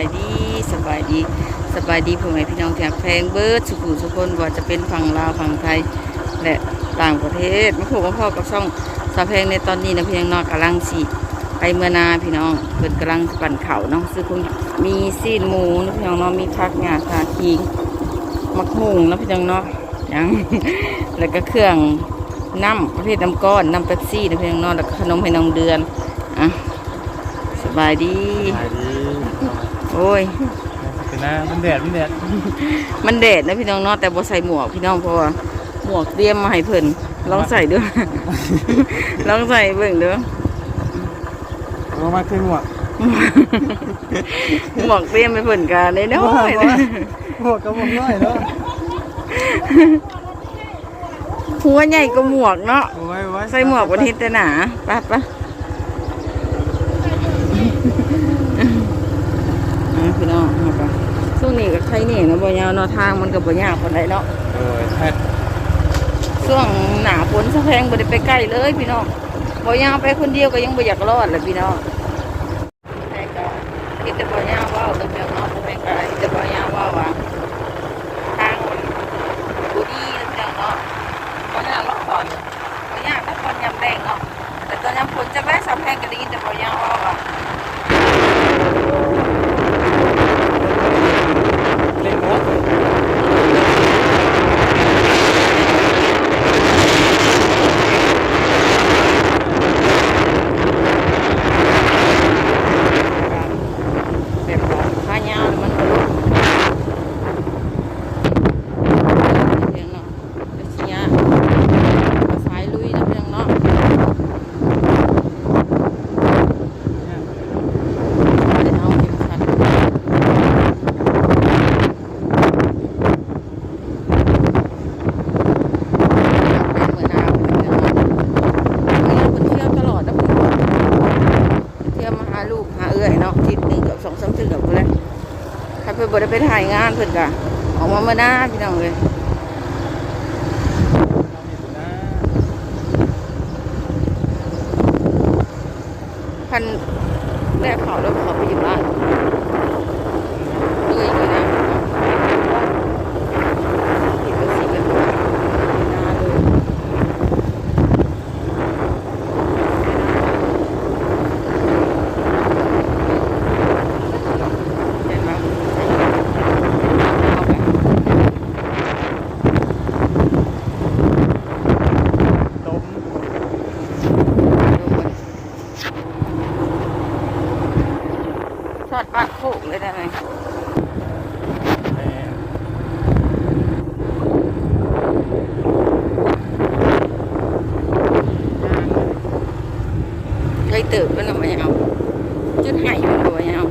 ายดีสบายดีสบายดีพ่อแม่พี่น้องแถบแพงเบิร์ดสุขุสุคนว่าจะเป็นฝั่งลาวฝั่งไทยและต่างประเทศมาพบกับพ่อกับช่องสาวแพงในตอนนี้นะพี่น้องนอกกำลังสิไปเมื่อนาพี่น้องเพิ่นกำลังปั่นเข่าวเนาะซึ่งคงมีซีนหมูนะพี่น้องเนาะมีผักหญ้าคาคิงมักหุงนะพี่น้องเนาะยังแล้วก็เครื่องน้ำประเภทน้ำก้อนน้ำเป๊ปซี่นะพี่น้องเนาะแล้วก็ขนมให้น้องเดือนอะสบายดีขายดี อ้ยเป็นหน้ามันแดดมันแดดมันแดดนะพี่น้องเนาะแต่บ่ใส่หมวกพี่น้องเพราะว่าหมวกเตรียมมาให้เพิ่นลองใส่ด้วยลองใส่เบิ่งเด้อเอามาขึ้นหัวหมวกเตรียมไปเพิ่นกันได้น้อยหัวกระบอกน้อยเนาะหัวใหญ่ก็หมวกเนาะโอ้ยโอ้ยใส่หมวกวันทิตแต่หนาปะปะอะพี่น้องเอาไป ช่วงนี้ก็ใครนี่เนาะบ่ยาวเนาะทางมันก็บ่ยากปานใดเนาะโอ้ยแพทย์ช่วงหนาฝนสะแพงบ่ได้ไปใกล้เลยพี่น้องบ่ยาวไปคนเดียวก็ยังบ่อยากรอดเลยพี่น้องแต่ก็คิดแต่บ่ยาวเว่าตั้งแต่เนาะบ่แม่นก็คิดแต่บ่ยาวเว่าว่าทางมันบ่ดีตั้งแต่เนาะบ่ยาวรอดก่อนบ่ยาวถ้าคนยามแดงเนาะแต่ตอนยามฝนจะแวะสะแพงก็ได้ยินแต่บ่ยาวเว่าว่า เล่นหัว แบบว่าขายาวมันก็ลุกเพียงเนาะเป็นสิยะสายลุยนะเพียงเนาะ ไม่ได้เอาเข็มขัดเหมือนน้ำเหมือนน้ำเหมือนน้ำคนเที่ยวตลอดนะพี่เที่ยวมาหาลูกหาเอื้อยเนาะทิศหนึ่งกับสองสามทิศกับเลยถ้าเพื่อน บ่ได้ไปถ่ายงานเพื่อนกะออกมาเมื่อหน้าพี่น้องเลยพันแม่เขาแล้วเขาไปอยู่บ้านเอื้อยอยู่นะผิดภาษีกันหน้าเลยเห็นไหมเอาไป ต้ม ทอดปลาโขกเลยได้ไหม แม่ เคยเติบก็นำมาเอาจุดไห้มันก็ไม่เอา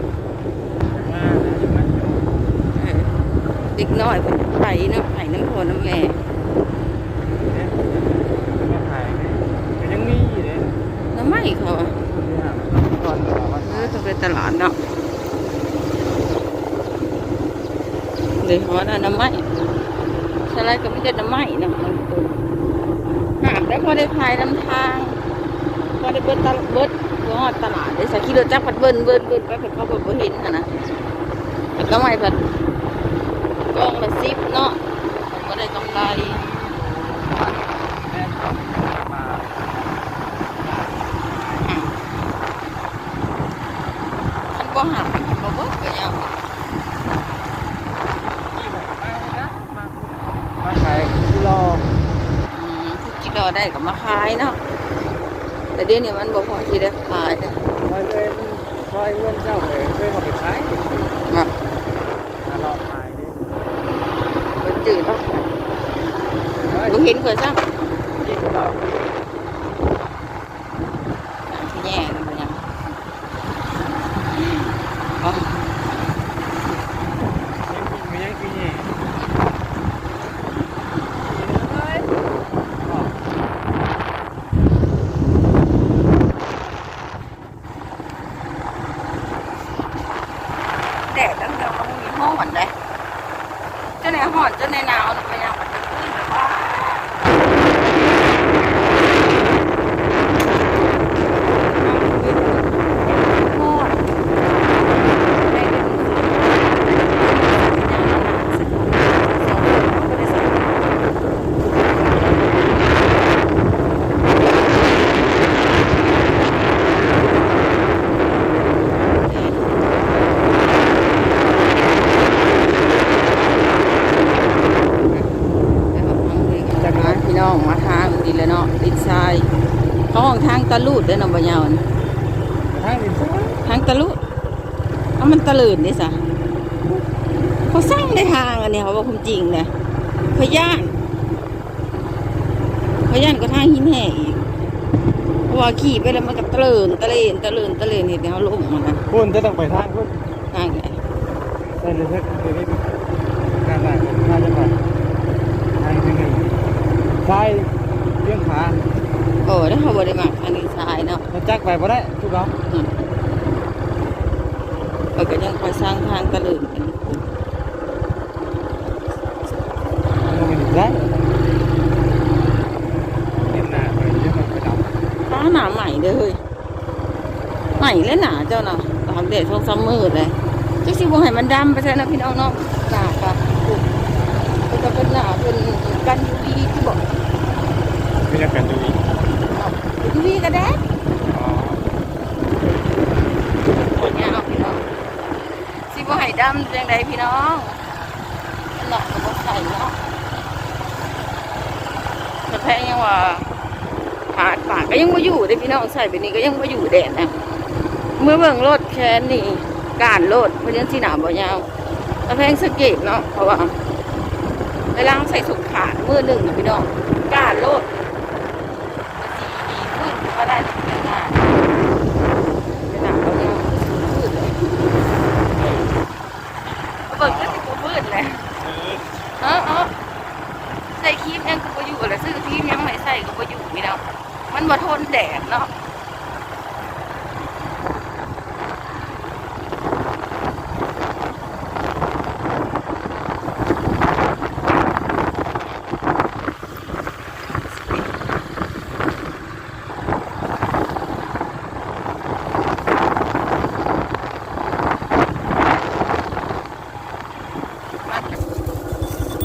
มานะอยู่มันอยู่เออเด็กน้อยเป็นไผ่น้ำไผ่น้ำพอน้ำแม่เนี่ยมาขายก็ยังมีอยู่เลยน้ำไม่เขาอะเนี่ยก่อนเดี๋ยวมาเอขายอต้องไปตลาดเนาะเลยเขาว่าน้ำไม้สไลด์ก็ไม่ได้น้ำไม้เนาะมันตัวหามได้พอได้ขายน้ำทางพอได้เบิ้ลตลาดเบิ้ ลก็ฮอดตลาดได้สักกิโลจักรพัดเบิ้ลเบิ้ลเบิ้ลไปเพิ่นเขาเบิ้ลบ่เห็นน่ะนะแต่ก็ไม่พัดกองละสิบเนาะผมันก็ได้กำไรแม่ครับมามันก็หักมาเบิ้ลก็ยังมาขายกิโลอืมทุกกิโลได้ก็มาขายเนาะ แต่เดี๋ยวนี้มันบ่พอที่ได้ขายเด้อคอยเลยคอยเงินเจ้าเลยเคยเขาไปขายมาะมาลองขายดิมันจืดเนาะเฮ้ยบ่เห็นเคยซ้ำ กินเปล่า แย่เลยมันยังอ๋อ ยังกินไม่ยังกินนี่ แดดตั้งแต่มันมีห้อนได้เจ้าไหนห้อนเจ้าไหนหนาวน่ะมันยังมันจะขึ้นแบบว่าห้อนได้เดือน ลูดเด้อน้องบ่ยาวนี่ทางนี้ซะทางตะลุเอามันตะลื่นดิสะเขาสร้างในทางอันนี้เขาบอกความจริงเลยพย่านพย่านก็ทางหินแห่อีกเพราะว่าขี่ไปแล้วมันก็ตะเลินตะเลนตะเลินตะเลนเห็นเขาล้มมันนะคุณจะต้องไปทางคุณทางไหนใช่เลยเดี๋ยวนี้งานหลักงานจังหวัดทางที่หนึ่งซ้ายเลี้ยงขา โอ้แล้วเขาบริมากทางนี้ซ้ายเนาะเราจักไปบ่ได้ทุกเราอืมเขาก็ยังคอยสร้างทางตะเลินกันเราไม่ได้เห็นหน้าไปเดี๋ยวมันไปดับฟ้าหนาใหม่เด้อเฮ้ยใหม่เลยหนาเจ้าเนาะตากแดดช่วงซัมเมอร์เลยจักสิบ่ให้มันดำไปใช่นะพี่น้องเนาะหนาค่ะเป็นจะเป็นหนาเป็นกันยูวีที่บอกไม่อยากกันดูอี กยูวีก็ได้อ๋อโอ้ยเอาพี่น้องสิบ่ให้ดำจังไดพี่น้องหนักก็บ่ใส่เนาะแต่แพ้ยังว่าขาดปากก็ยังบ่อยู่เด้พี่น้องใส่แบบนี้ก็ยังบ่อยู่แดดนะเมื่อเบิ่งรถแค่นี้การรถเพราะฉะนั้นสีหนาบ่ยาวแต่แพงสเกตเนาะเพราะว่าเวลาเราใส่สุกขาดมือหนึ่งพี่น้องการรถสีดีขึ้นก็ได้ทุกอย่างเวลาบ่ยาวมืดเลยเบิ่งก็สิบ่มืดเลยเออเออใส่ครีมยังก็บ่อยู่แล้วซื้อครีมยังไม่ใส่ก็บ่อยู่พี่น้องมันบ่ทนแดดเนาะ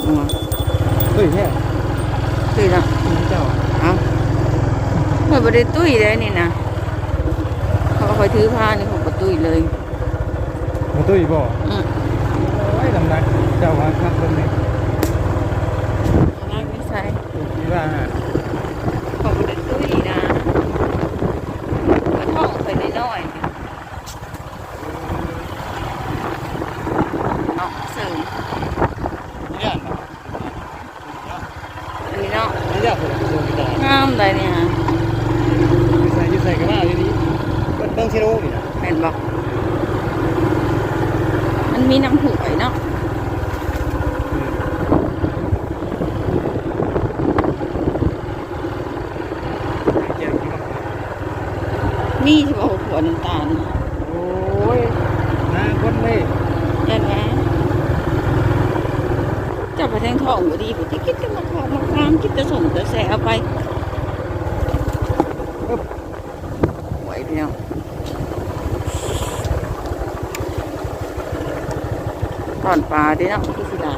งัว เฮ้ยเนี่ย ตุ้ยเนาะ เจ้า เอาเมื่อบ่ได้ตุ้ยเลย นี่นะเขาก็คอยถือผ้านี่เขาก็ตุ้ยเลยมาตุ้ยบ่อืมโอ้ยลำนักเจ้าว่าครับคนนี้น่าไม่ใส่คิดว่าเขาบ่ได้ตุ้ยนะกระท่องไปน้อยๆเนาะเสริมเนี่ยนะอันนี้เนาะไม่อยากเป็นคนไม่ได้งามเลยเนี่ยฮะ ยืดใส่ยืดใส่กันมาอยู่ดี ก็ต้องเชโร่นี่นะแม่นบอกมันมีน้ำหวยเนาะเจ็บที่มันมีที่บอกหัวน้ำตาลโอ้ยหน้าคนเลยยันแหมจะไปแทงทองบ่ดีบ่จะคิดจะมาขอมาครามคิดจะส่งจะแสเอาไปไหวพี่น้อง ตอนปลาดิเนาะที่สิดา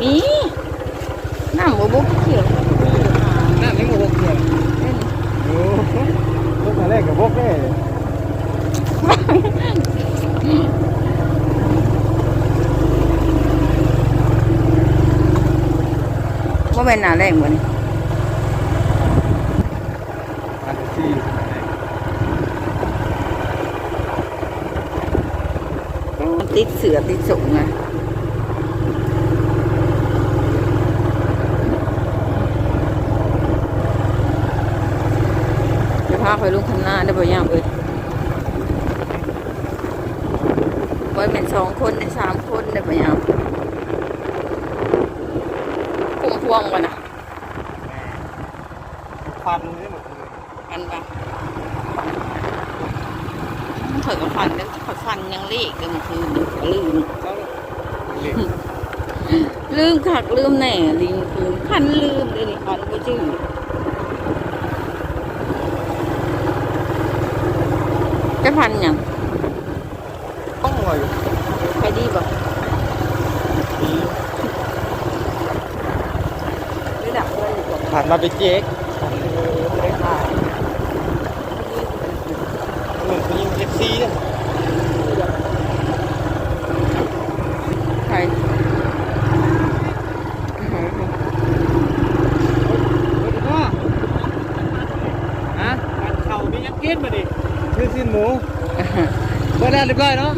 มีน้ำบ่บุกเขียวมีอยู่หาหน้าไม่งงเลยเล่นโอ้โหพวกมาแรกกับพวกแม่ว่าเป็นหนาแรงบ่นี่อันที่ มันติด เสือติดสูงไงจะพาไปลุงคันหน้าได้บ่ยามเอ้ยไว้เป็นสองคนได้สามคนได้บ่ยามพุ่มพวงกันนะฟันนี่หมดเลยอันปะเถอะกับฟันแล้วขอฟันยังเลขกันเมื่อคืนนี่ ลืมเจ้าเล็กลืมคักลืมแหน่ลิงคืนพันลืมเลยนี่พันก็ชื่อจะพันหยังต้องลอยไปดีบ่ดีหรือดักเงินดีกว่าผ่านมาเป็นเจ๊ก กินมาดิซื้สิ้นหมู เปิดแล้วเรียบร้อยเนาะ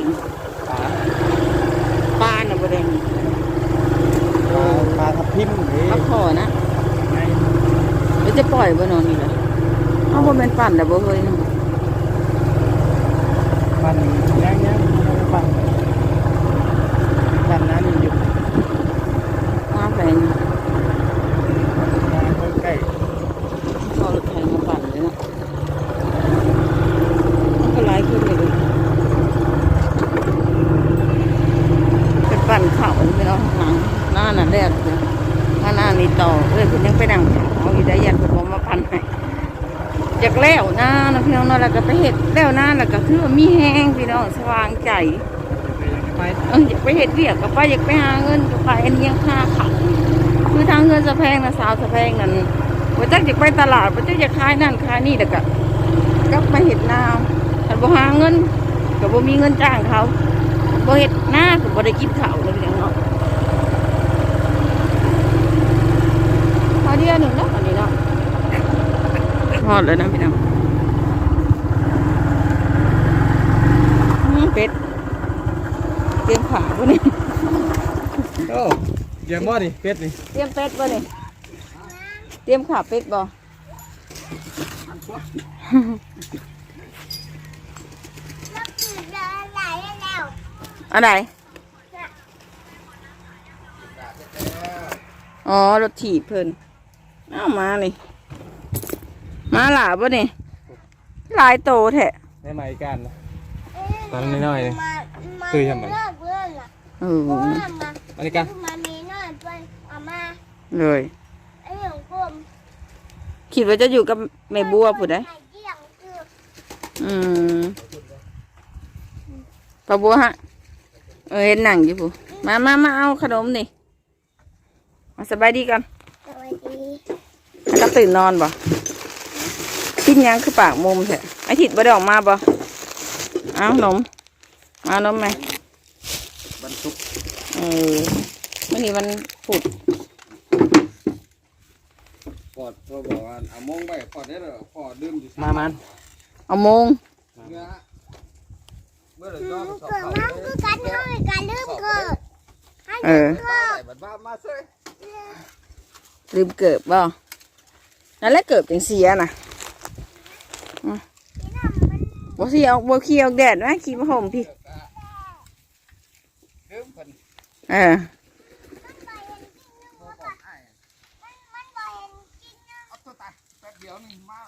องปลาปลาน่ะบ่ได้มีปลาปลาทับทิมนี่ปลาขอนะไงแล้วจะปล่อยบ่นอนนี่ล่ะเอาบ่แม่นปั่นแล้วบ่เฮ้ยเนาะปั่นย่างย่างปั่นปั่นน้ำนี่อยู่มาแพง มาใกล้ เอารถไถมาปั่นเลยเนาะมันก็หลายขึ้นเลยเด้อเป็นปั่นเขา ไปเนาะหลังหน้าน่ะแรกเลยหน้าหน้านี่ต่อเอ้ยคุณยังไปนั่งเอาอยู่ได้ยันเพิ่นบ่มาปั่นให้อยากแล้วหน้านะพี่น้องเนาะแล้วก็ไปเฮ็ดแล้วหน้าแล้วก็คือว่ามีแห้งพี่น้องสว่างใจเอออยากไปเห็ดเวียกกับไปอยากไปหาเงินกับไปอันยังค่าขังคือทางเงินสะแพงนะสาวสะแพงนั่นว่าจักอยากไปตลาดว่าจักอยากขายนั่นขายนี่แต่ก็ก็ไปเห็ดนาแต่บ่หาเงินก็บ่มีเงินจ้างเขาบ่เห็ดหน้าก็บ่ได้กินข้าวเลยพี่น้องเนาะพอเดียวหนึ่งเนาะอันนี้เนาะฮ อดแล้วนะพี่น้องอืมเป็ดเตรียมขาป่ะนี่โอ้เยี่ยมบ่ดิเป็ดนี่เตรียมเป็ดป่ะนี่เตรียมขาเป็ดบ่อะไรอ๋อรถถีบเพิ่นเอามานี่ มาหลาป่ะนี่หลายโตแท้ในใหม่กันนะตอนนี้น้อยๆนี่คือทำไม เลิกเลิกอะเออเพราะว่ามาอันนี้กันมามีน้อยไปเอามาเลย ไอ้หลวงกลมคิดว่าจะอยู่กับแม่บัวผู้ใดไอ้เดี่ยงคืออืมปลาบัวฮะ เออเห็นหนังอยู่ผู้มามามาเอาขนมนี่มาสบายดีกันสวัสดีแล้วก็ตื่นนอนบ่ กินหยังคือปากมุมแท้ไอถิดบ่ได้ออกมาบ่เอานมมาเอานมไหมบรรทุกเออวันนี้มันผุดปอดเขาบอกว่าเอามงไปปอดได้หรอปอดดื่มอยู่มามันเอาโมงเนื้อเมื่อไหร่อืก็มสอบเกิดเขามาคือกันเท่ากันลืมเกิดให้เออเกิดบัดบ้ามาเซ่ลืมเกิบบ่นั่นแหละเกิบจังเสียน่ะอืม บ่เสียออกบ่ขี้ออกแดดนะขี้มาห่มพี่เออเอาตัวตายแป๊บเดียวนี่มา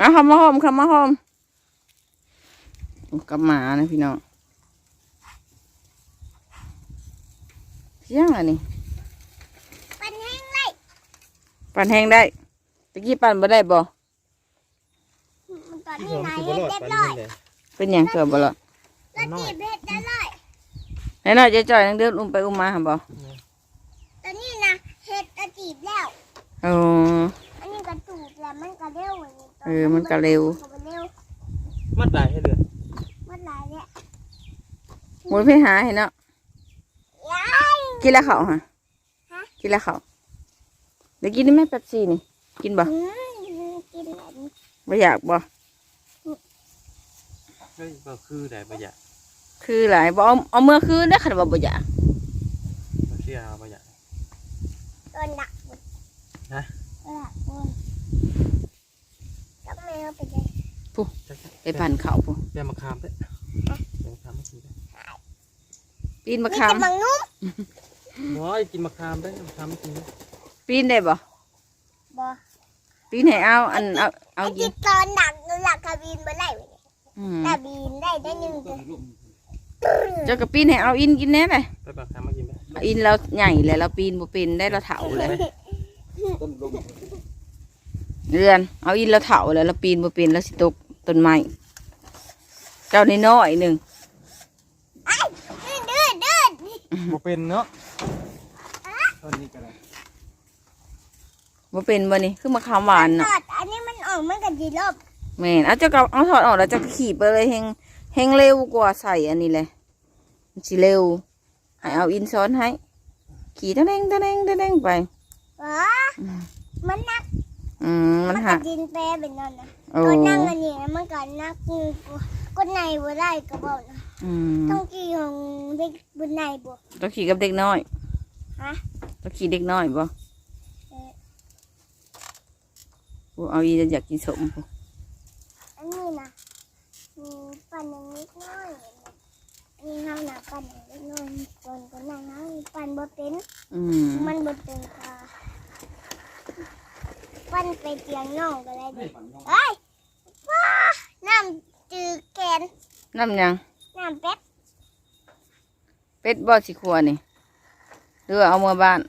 เมื่อไหร่อื้อหือวันรถเนี่ยอยู่แล้วเพื่อไม่เห็นน็อตนั้นนี่นะน็อตมันเฮียแล้วก็เอาน็อตอันนี้ได้ดูอืมเอาคำมาห่มคำมาห่มกับหมานะพี่น้องเสียงอะไรนี่ปันแห้งเลยปั่นแห้งได้ตะกี้ปั่นบ่ได้บ่ตอนนี้นายเฮ็ดเรียบร้อยเป็นหยังเกิดบ่ล่ะแล้วจีบเฮ็ดได้ร้อยไหนน่อยจะจ่อยนังเดินอุ้มไปอุ้มมาหาบ่ตอนนี้นะเฮ็ดกระจีบแล้วเอออันนี้กระจูบแล้วมันก็เร็วอย่างนี้ เออมันก็เร็วมันก็เร็วมัดได้ให้เดือนมันหลายเนี่ยหมุนไปหาเห็นเนาะยายกินแล้วเขาฮะฮะกินแล้วเขาเดี๋ยวกินได้ไหมแป๊บซี่นี่ กินบ่อืมกินแบบนี้บ่อยากบ่เฮ้ยก็คือได้ประหยัดคือหลายบ่เอาเอาเมื่อคืนได้อคันว่าบ่อยากก็เชื่อเอาประหยัดโดนดักบน ฮะ โดนดักบน แล้วแมวไปเลยจักจักไปปั่นข้าวพุ่นเปียมะขามเด้อเปียมะขามไม่กินได้ปีนมะนี่ขามจะบังนุ่มน้อยกินมะขามได้อมะขามไม่กินได้อปีนได้บ่บ่ปีนให้เอาอันเอาเอาไอ้กิที่นตอนดักนั่นแหละกระบินมาได้เว้ยอืมกระบินได้ได้หนึ่งตัวเจ้าก็ปีนให้เอาอินกินแน่เลยไปมะขามมากินได้เอาอินเราใหญ่เลยเราปีนบ่เป็นได้เราเถาเลยต้นลม เรือน เอาอินเราเถาเลยเราปีนบ่เป็นแล้วสิตกต้นไม้เจ้าน้อยๆหนึ่งเดือดเดือดบ่เป็นเนาะต้นนี้ก็ได้บ่เป็นบ่นี่คือมะขามหวานตเนาะอดอันนี้มันออกมันก็ดีรอบแม่นเอาเจ้าก็เอาถอดออกแล้วเจ้าก็ขี่ไปเลยแฮงแฮงเร็วกว่าใส่อันนี้เลยมันสิเร็วให้เอาอินซ้อนให้ขี่ตะแดงตะแดงตะแดงไปอ๋อมันนัก อืมมันมันหัก็กดินแปรเป็นนั่นนะโอ้ตัวนั่งอันนี้มันก็นักก้นในบ่ได้ก็บอกนะอืมต้องกี่ของเด็กบนในบ่ ต้องขี่กับเด็กน้อยฮะ ต้องขี่เด็กน้อยบ่เออกูเอาอีอยากกินสมพุ่นอันนี้นะมีปั่นอย่างนิดหน้อยอันนี้ห้าหนาปั่นอย่างนิดหน้อยก่อนก็นั่งห้าปั่นบ่เป็นอืมมันบ่เป็นค่ะ ปั่นไปเตียงน้องก็ได้เด้เอ้ยว้าน้ำจืดแกนน้ำหยังน้ำเป็ดเป็ดบ่สิครัวนี่หรือว่าเอามาบ้าน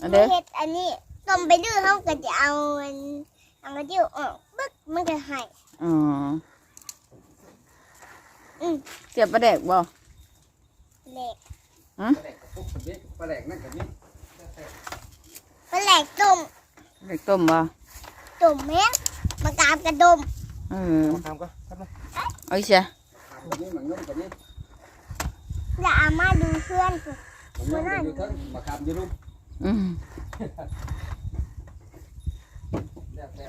อันเด้อเฮ็ดอันนี้ต้มไปดื้อเขาก็จะเอาอันอันกระเจียวออกปึ๊กมันก็หายอ๋ออืมเสียบปลาแดกบ่เห ล็กปลาแหลกพวกคนนี้ปลาแหลกนั่นกับนี้ปลาแหลกต้มแดกต้มบ่ต้มแม่งมากราบกระดมเออมะขามก็ครับนะเอาอีเสียคนนี้มันย่อมกับนี้แล้วเอามาดูเพื่อนสิมันย่อมอยู่ทั้งมะขามอยู่รูปอืมแล้วแต่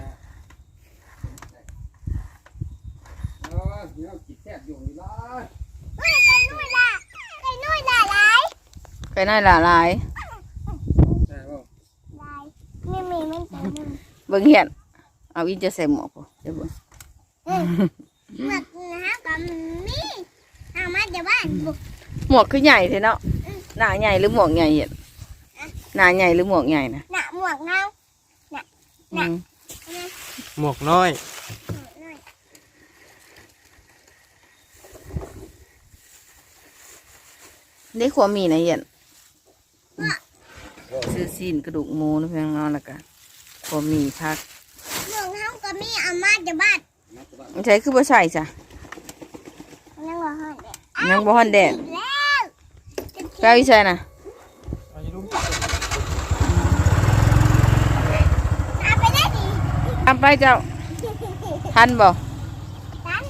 เออเนี่ยกินแซ่บอยู่นี่ละเฮ้ยไก่นุ่ยล่ะไก่นุ่ยล่ะหลาย ไก่น้อยหลาหลายใช่ป่ะหลายไม่มีมันใจหนึ่งเบิ่งเหียนเอาอีจะใส่หมวกบ่เดี๋ยวเบิ่งเอ้ยหมักนะฮะกับมีเอามาจากบ้านบุกหมวกคือใหญ่แท้เนาะหน้าใหญ่หรือหมวกใหญ่เหียนหน้าใหญ่หรือหมวกใหญ่นะหนักหมวกเงาอืมหมวกน้อยหน่อยได้ขัวมีนะเหียน ซื้อซีนกระดูกหมูนะเพียงนอนแล้วกันขัวมีพักหมวกเงากับมีเอามาจากบ้านใช้คือบ่ใส่จ้ะนั่งรอห้องเด็กยังบ่ฮอนแดดแล้วแป้วอีใส่น่ะเอาอยู่รูปเอาไปได้ดีทำไปเจ้าทันบ่ ตัน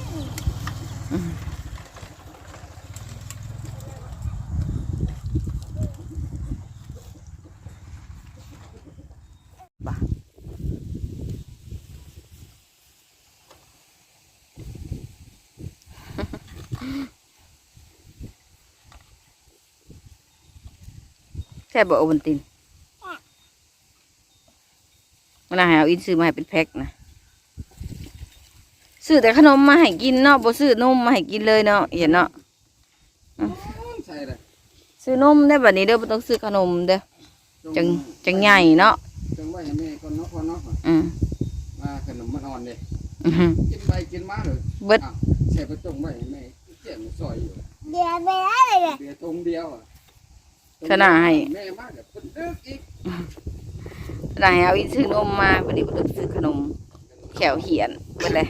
แค่บ่โอวัลตินมันน่าให้เอาอินซื้อมาให้เป็นแพ็คนะซื้อแต่ขนมมาให้กินเนาะบ่ซื้อนมมาให้กินเลยเนาะเห็นเนาะใช่เลยซื้อนมได้บัดนี้เด้อบ่ต้องซื้อขนมเด้อจังจังใหญ่เนาะจังไว้ให้แม่ก่อนเนาะก่อนเนาะอืมมาขนมมันอ่อนเลยอื้อหือกินไปกินมาเลยเบิดอ้าวใส่ประจงไว้ให้แม่เจียนซอยอยู่เดี๋ยวไปได้เลยเนี่ยเบียร์ตรงเดียวอะ ขนาดให้แม่มากแบบคนดึกอีกได้ให้เอาอินซื้อนมมาบัดนี้บ่ต้องซื้อขนมแขวเหียนเบิดเลย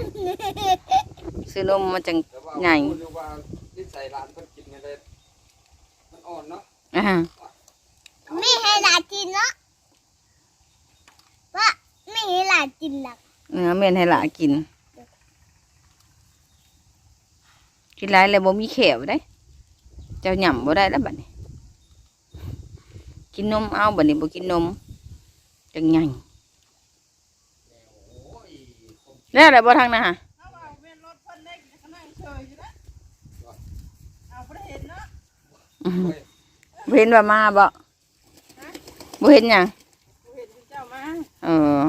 ซื้อนมมาจังแต่ว่าใหญ่พูดเลยว่าที่ใส่ร้านเพิ่นกินเนี่ยเลยมันอ่อนเนาะอ่าไม่ให้หลานกินเนาะว่าไม่ให้หลานกินหรอกเนื้อเม่นให้หลานกินกินหลายแล้วบ่มีแขวได้ เจ้าหย่ำบ่ได้แล้วบัดนี้ กินนมเอาบัดนี้บ่กินนมจังไงแล้วอะไรบ่ทางนะฮะอืมบ่เห็นว่ามาบ่บ่เห็นหยังเห็นเจ้ามาเออ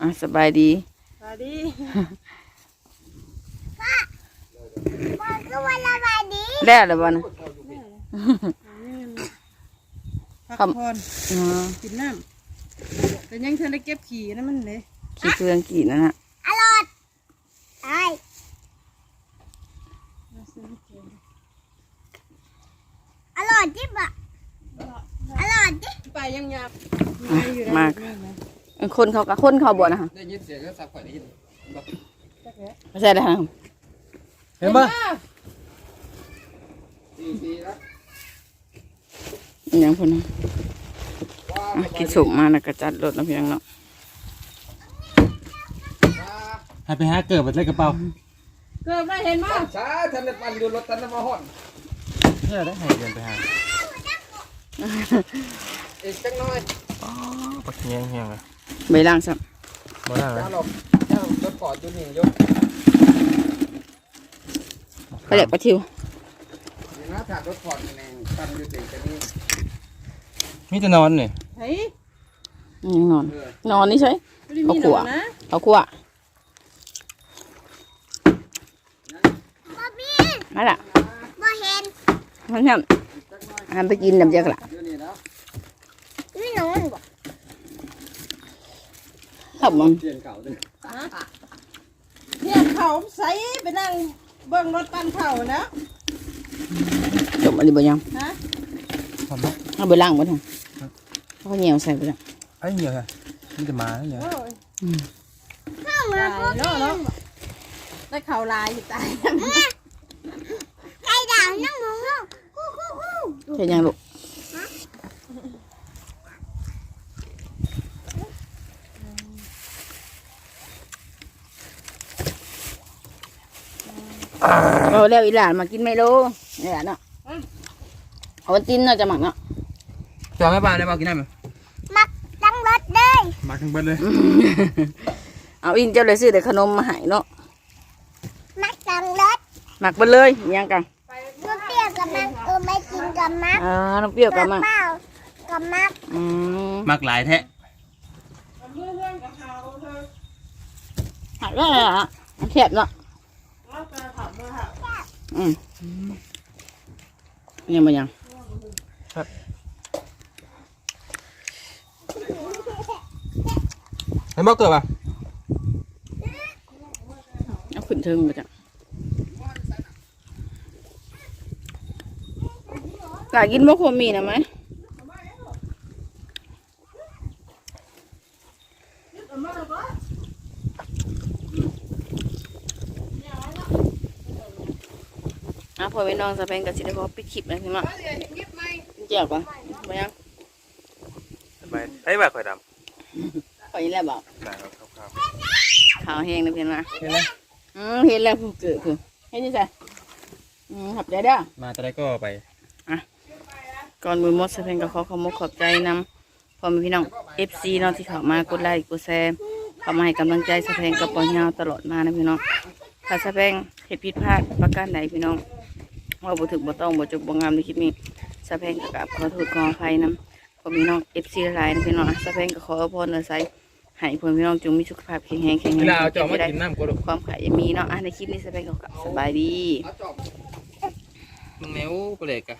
อะสบายดีสวัสดีบอกก็ว่าสบายดีแล้วอะไรบ่นะ พักผ่อนอืมกินน้ำแต่ยังเธอได้เก็บขี่นะมันเลยขี้เพื่อนกี่นั่นน่ะอร่อยไอ้อร่อยจิ๊บอะอร่อยจิ๊บไปยังยามากคนเขากับคนเขาบ่นะฮะได้ยินเสียงก็สับข่อยได้ยินบ่ไม่ใช่นะฮะเห็นปะดีดีนะ อหยังพุ่นนะว้าอะกินสุกมาแล้วก็จัดรถนะเพียงเนาะให้ไปหาเกิดไปใส่กระเป๋าเกิดได้เห็นมั้ยช้าทันได้ปั่นอยู่รถทันได้มาฮอดเนี่ยได้ให้เดินไปหาอีกจังน้อยอ๋อปักเงี้ยงเงี้ยงเลยใบล่างซับบ่ได้เลจ้ายหลบจ้าหลบรถปอดอยู่นี่อยู่ไปเด็กปลาทิวนี่นะถ้ารถปอดนี่แน่ปั่นอยู่ติกันนี่ มีแต่นอนนี่เฮ้ยยังนอนเออนอนนี่ใช่ไม่ได้มีหนอนนะเอาขั้วบ่มีมาละบ่เห็นมันเนี่ยหันไปกินน้ำเจ้าละอยู่นี่นะมีหนอนบ่ขับมันเปลี่ยนเก่าเด้อเนี่ยเขาใส่ไปนั่งเบิ่งรถปั้นเข่านะจบอันนี้บ่ยังฮะทำไม เอาใบล่างบ่ทางเขาเหนียวใส่ไปแล้วไอ้เหี้ยค่ะมีแต่หมาเนี่ยโอ้ยข้าวมาตายบ่เนาะเนาะได้เข่าลายอยู่ตายไก่ดาวน้องหมูฮู้ฮู้ฮู้เห็นยังลูกโอ้แล้วอีหลานมากินไมโลนี่แหละเนาะเอาวันตินเนาะจะหมักเนาะ จองให้บ้านได้ป่ากินได้ไหมมักจังรถเลยมาทั้งเบิดเลยเอาอินเจ้าเลยซื้อแต่ขนมมาให้เนาะมักจังรถหมักไปเลยอิหยังกันลูกเปรี้ยวกับมักเออไม่กินกับมักอ่าน้องเปรี้ยวกลับมาเปล่ากับมักอืมมากหลายแท้เพื่อนเพื่อนกับเขาเธอหักได้ละมันแคบเนาะเราจะขับมาค่ะอืมยังบ่ยัง เห็นบ่เกิดป่ะเอาขึ้นเทิงมาจ้ะกากินบ่ควรมีนะไหมอะพอไปน้องสะเพงกับสิได้พอปิดคลิปนะพี่มาเจียวก่อนบ่ยังทำไมไอ้แบบข่อยดข ออีกแล้วบอกำได้ครับครับขาวแห้งนะเพียนมาเห็นไหมอืมเห็นแล้วผู้เกิดคือเห็นนี่ใช่อืมขับใจเด้อ มาตอนแรกก็ไปก่อนมือมดสะเพงก็ขอขอบมกขอบใจนำพ่อแม่พี่น้อง FC เนาะที่เข้ามากดไลค์กดแชร์เข้ามาให้กำลังใจสะเพงกับปอยาวตลอดมานะพี่น้องถ้าสะเพงเหตุผิดพลาดประการใดพี่น้องว่าบ่ถึกบ่ต้องบ่จบบ่งามในคลิปนี้สะเพงก็กราบขอโทษขออภัยนำพ่อแม่พี่น้อง FC หลายๆนะพี่น้องสะเพงก็ขออภรเนอใส ให้พ่อแม่พี่น้องจงมีสุขภาพแข็งแรงแข็งเวแรงลาเอาจอมากินน้ำก็ดูความขายยังมีเนาะอะในคลิปนี้สะเพงก็กลับสบายดีเอาจอบมึงแนวเปลกอะ